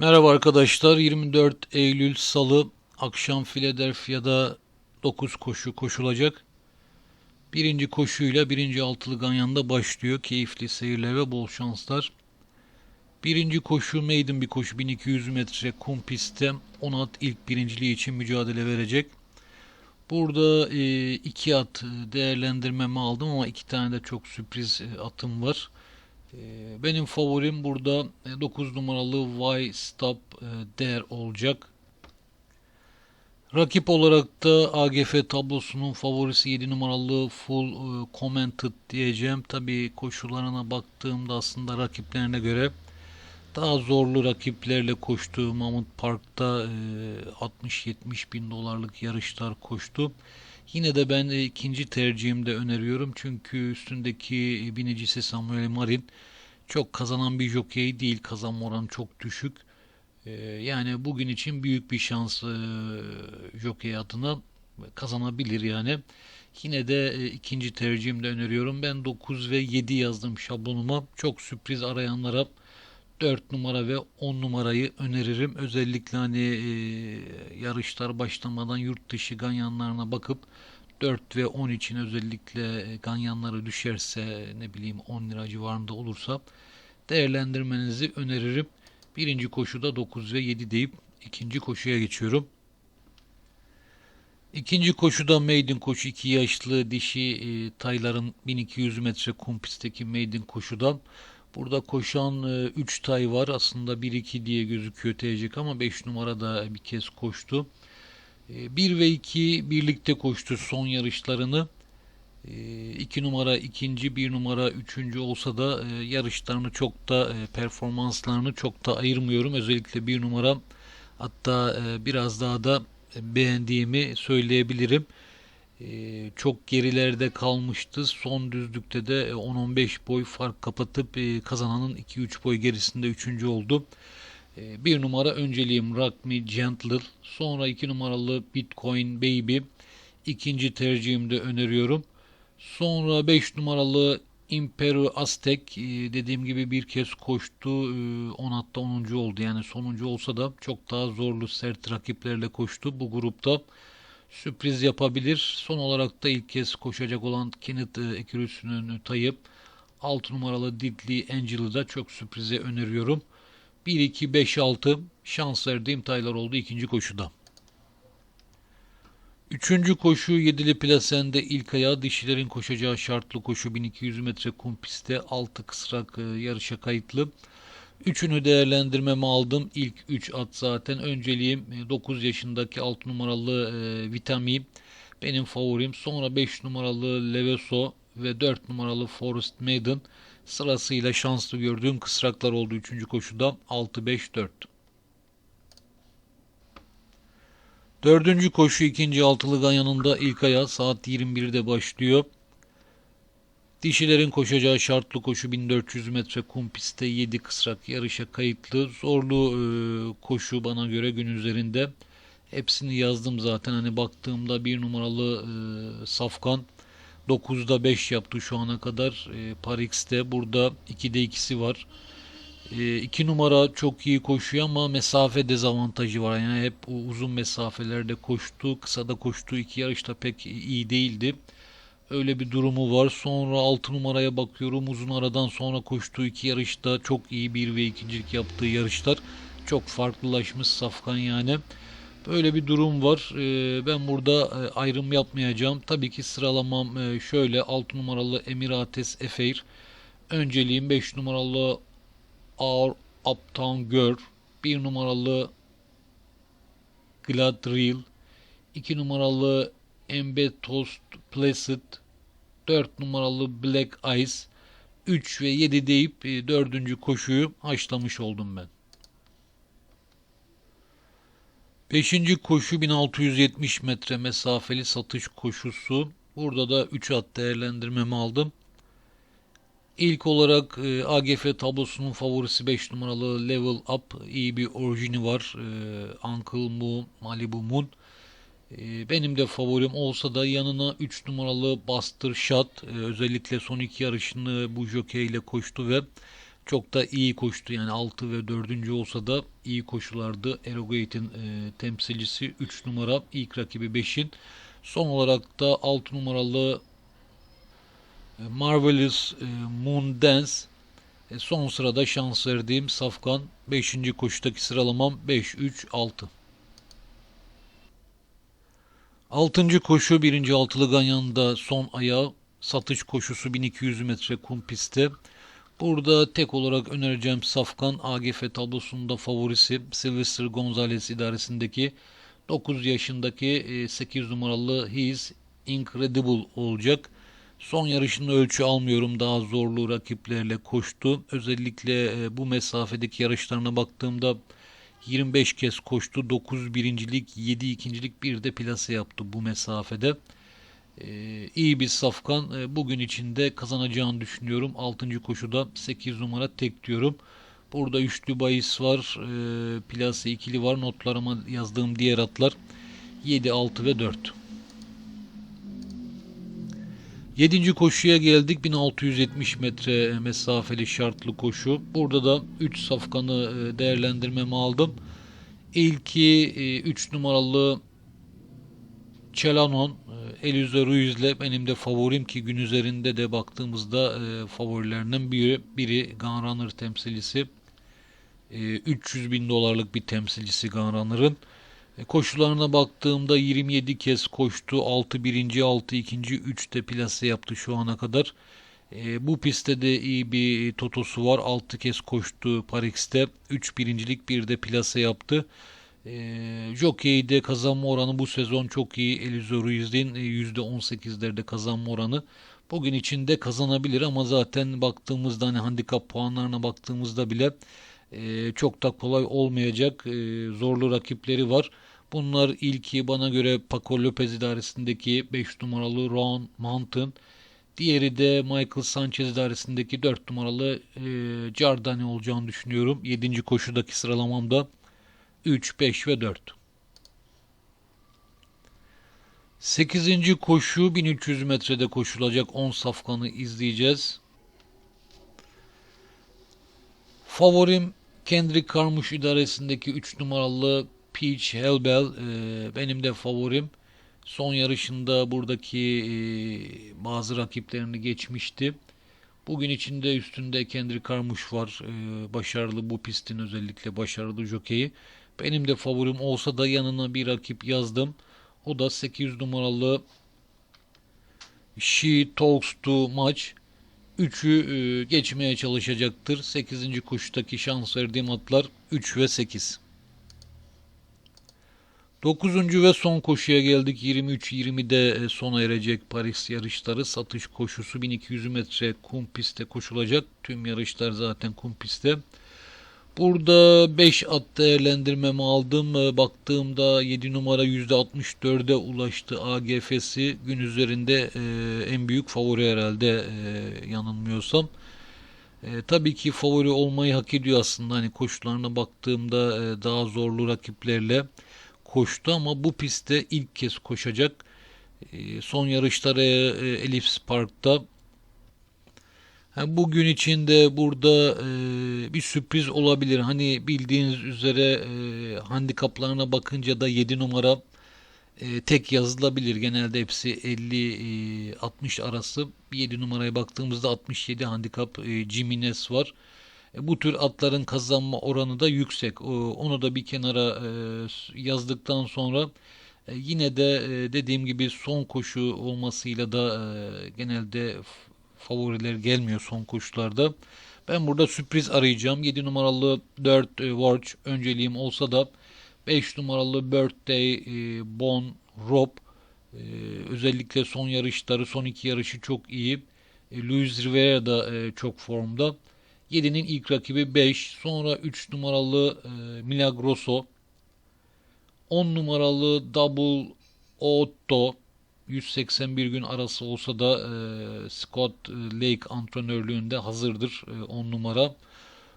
Merhaba arkadaşlar. 24 Eylül Salı akşam Philadelphia'da 9 koşu koşulacak. Birinci koşuyla birinci altılı Ganyan'da başlıyor. Keyifli seyirler ve bol şanslar. Birinci koşu maiden bir koşu 1200 metre kum pistte. Onat ilk birinciliği için mücadele verecek. Burada e, iki at değerlendirmeme aldım ama iki tane de çok sürpriz e, atım var. E, benim favorim burada 9 numaralı Why Stop e, There olacak. Rakip olarak da AGF tablosunun favorisi 7 numaralı Full e, Commented diyeceğim. Tabi koşullarına baktığımda aslında rakiplerine göre daha zorlu rakiplerle koştu. Mahmut Park'ta e, 60-70 bin dolarlık yarışlar koştu. Yine de ben e, ikinci tercihimde öneriyorum. Çünkü üstündeki e, binicisi Samuel Marin çok kazanan bir jokey değil. Kazanma oranı çok düşük. E, yani bugün için büyük bir şans jokey adına kazanabilir yani. Yine de ikinci tercihimde öneriyorum. Ben 9 ve 7 yazdım şablonuma. Çok sürpriz arayanlara 4 numara ve 10 numarayı öneririm. Özellikle hani e, yarışlar başlamadan yurt dışı ganyanlarına bakıp 4 ve 10 için özellikle e, ganyanları düşerse ne bileyim 10 lira civarında olursa değerlendirmenizi öneririm. Birinci koşuda 9 ve 7 deyip ikinci koşuya geçiyorum. İkinci koşuda maiden koşu 2 yaşlı dişi e, tayların 1200 metre kum pistteki maiden koşuda Burada koşan 3 e, tay var. Aslında 1-2 diye gözüküyor TCK ama 5 numara da bir kez koştu. 1 e, ve 2 birlikte koştu son yarışlarını. 2 e, numara ikinci, 1 numara üçüncü olsa da yarışlarını çok da performanslarını çok da ayırmıyorum. Özellikle 1 numara hatta biraz daha da beğendiğimi söyleyebilirim. Ee, çok gerilerde kalmıştı. Son düzlükte de 10-15 e, boy fark kapatıp e, kazananın 2-3 boy gerisinde 3. oldu. E, bir numara önceliğim Rock Me Gentle. Sonra 2 numaralı Bitcoin Baby. İkinci tercihimde öneriyorum. Sonra 5 numaralı Imperu Aztek dediğim gibi bir kez koştu. 10 hatta 10. oldu. Yani sonuncu olsa da çok daha zorlu sert rakiplerle koştu. Bu grupta sürpriz yapabilir. Son olarak da ilk kez koşacak olan Kenneth Ekürüsü'nün tayıp 6 numaralı Didley Angel'ı da çok sürprize öneriyorum. 1, 2, 5, 6 şans verdiğim taylar oldu ikinci koşuda. Üçüncü koşu Yedili Plasen'de ilk ayağı dişilerin koşacağı şartlı koşu 1200 metre kum pistte 6 kısrak e, yarışa kayıtlı. Üçünü değerlendirmeme aldım. İlk 3 at zaten. Önceliğim 9 e, yaşındaki 6 numaralı e, Vitami. Benim favorim. Sonra 5 numaralı Leveso ve 4 numaralı Forest Maiden. Sırasıyla şanslı gördüğüm kısraklar oldu 3. koşuda. 6-5-4. Dördüncü koşu ikinci altılı ganyanında ilk ayağı saat 21'de başlıyor. Dişilerin koşacağı şartlı koşu 1400 metre kum pistte 7 kısrak yarışa kayıtlı. Zorlu e, koşu bana göre gün üzerinde. Hepsini yazdım zaten. Hani baktığımda bir numaralı e, Safkan 9'da 5 yaptı şu ana kadar. E, Parix'te burada 2'de 2'si var. 2 e, numara çok iyi koşuyor ama mesafe dezavantajı var. Yani hep uzun mesafelerde koştu. Kısada koştuğu iki yarışta pek iyi değildi. Öyle bir durumu var. Sonra 6 numaraya bakıyorum. Uzun aradan sonra koştuğu iki yarışta çok iyi bir ve ikincilik yaptığı yarışlar. Çok farklılaşmış Safkan yani. Böyle bir durum var. Ee, ben burada e, ayrım yapmayacağım. Tabii ki sıralamam e, şöyle. 6 numaralı Emirates Efeir. Önceliğim 5 numaralı Our Uptown Girl. 1 numaralı Glad Real. 2 numaralı Embe Toast Placid 4 numaralı Black Ice 3 ve 7 deyip 4. E, koşuyu haşlamış oldum ben. 5. koşu 1670 metre mesafeli satış koşusu. Burada da 3 at değerlendirmemi aldım. İlk olarak e, AGF tablosunun favorisi 5 numaralı Level Up. iyi bir orijini var. E, Uncle Moon, Malibu Moon. Ee, benim de favorim olsa da yanına 3 numaralı Buster Shot ee, özellikle son iki yarışını bu jockey ile koştu ve Çok da iyi koştu yani 6 ve 4. olsa da iyi koşulardı. Erogate'in e, temsilcisi 3 numara ilk rakibi 5'in. Son olarak da 6 numaralı e, Marvelous e, Moon Dance e, son sırada şans verdiğim Safkan 5. koşudaki sıralamam 5-3-6. 6. koşu 1. altılı ganyanında son ayağı satış koşusu 1200 metre kum pistte. Burada tek olarak önereceğim Safkan AGF tablosunda favorisi Sylvester Gonzalez idaresindeki 9 yaşındaki 8 numaralı His Incredible olacak. Son yarışında ölçü almıyorum. Daha zorlu rakiplerle koştu. Özellikle e, bu mesafedeki yarışlarına baktığımda 25 kez koştu. 9 birincilik, 7 ikincilik, bir de plase yaptı bu mesafede. Ee, iyi bir safkan. Ee, bugün içinde kazanacağını düşünüyorum. 6. koşuda 8 numara tek diyorum. Burada üçlü bahis var. Ee, plase ikili var. Notlarıma yazdığım diğer atlar 7, 6 ve 4. 7. koşuya geldik. 1670 metre mesafeli şartlı koşu. Burada da 3 safkanı e, değerlendirmeme aldım. İlki 3 e, numaralı Çelanon e, Eliza Ruiz'le benim de favorim ki gün üzerinde de baktığımızda favorilerinden biri, biri Gunrunner temsilcisi. 300 bin dolarlık bir temsilcisi Gunrunner'ın. E, koşularına baktığımda 27 kez koştu. 6 birinci, 6 ikinci, 3 de plase yaptı şu ana kadar. E, bu pistte de iyi bir totosu var. 6 kez koştu Parix'te. 3 birincilik, bir de plase yaptı. E, Jockey'de kazanma oranı bu sezon çok iyi. Elizo Ruiz'in e, %18'lerde kazanma oranı. Bugün içinde kazanabilir ama zaten baktığımızda hani handikap puanlarına baktığımızda bile e, çok da kolay olmayacak e, zorlu rakipleri var. Bunlar ilki bana göre Paco Lopez idaresindeki 5 numaralı Ron Mountain. Diğeri de Michael Sanchez idaresindeki 4 numaralı e, Giordani olacağını düşünüyorum. 7. koşudaki sıralamamda 3, 5 ve 4. 8. koşu 1300 metrede koşulacak 10 safkanı izleyeceğiz. Favorim Kendrick Karmuş idaresindeki 3 numaralı Peach Hellbell e, benim de favorim. Son yarışında buradaki e, bazı rakiplerini geçmişti. Bugün içinde üstünde Kendrick Karmuş var. E, başarılı bu pistin özellikle başarılı jokeyi. Benim de favorim olsa da yanına bir rakip yazdım. O da 8 numaralı She Talks to Match. 3'ü e, geçmeye çalışacaktır. 8. koşudaki şans verdiğim atlar 3 ve 8. 9. ve son koşuya geldik. 23-20'de e, sona erecek Paris yarışları. Satış koşusu 1200 metre kum pistte koşulacak. Tüm yarışlar zaten kum pistte. Burada 5 at değerlendirmemi aldım. E, baktığımda 7 numara %64'e ulaştı AGF'si. Gün üzerinde e, en büyük favori herhalde yanılmıyorsam. E, tabii ki favori olmayı hak ediyor aslında. Hani koşularına baktığımda daha zorlu rakiplerle koştu ama bu pistte ilk kez koşacak. E, son yarışları e, Ellipse Park'ta. bugün içinde burada e, bir sürpriz olabilir. Hani bildiğiniz üzere handikaplarına bakınca da 7 numara tek yazılabilir. Genelde hepsi 50-60 arası. 7 numaraya baktığımızda 67 handikap e, Jimenez var. E, bu tür atların kazanma oranı da yüksek. Onu da bir kenara e, yazdıktan sonra e, yine de dediğim gibi son koşu olmasıyla da genelde favoriler gelmiyor son koşularda. Ben burada sürpriz arayacağım. 7 numaralı 4 Watch önceliğim olsa da 5 numaralı Birthday Bon Rob özellikle son yarışları, son iki yarışı çok iyi. Luis Rivera da çok formda. 7'nin ilk rakibi 5. Sonra 3 numaralı e, Milagroso. 10 numaralı Double Otto. 181 gün arası olsa da e, Scott Lake antrenörlüğünde hazırdır 10 e, numara.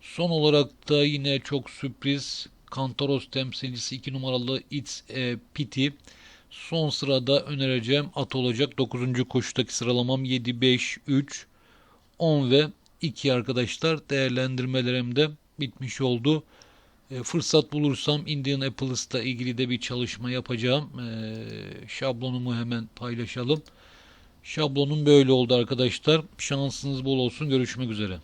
Son olarak da yine çok sürpriz Kantaros temsilcisi 2 numaralı It's a Pity. Son sırada önereceğim at olacak. 9. koşudaki sıralamam 7, 5, 3, 10 ve 2 arkadaşlar değerlendirmelerim de bitmiş oldu. E, fırsat bulursam Indian Apples'la ilgili de bir çalışma yapacağım. E, şablonumu hemen paylaşalım. Şablonum böyle oldu arkadaşlar. Şansınız bol olsun. Görüşmek üzere.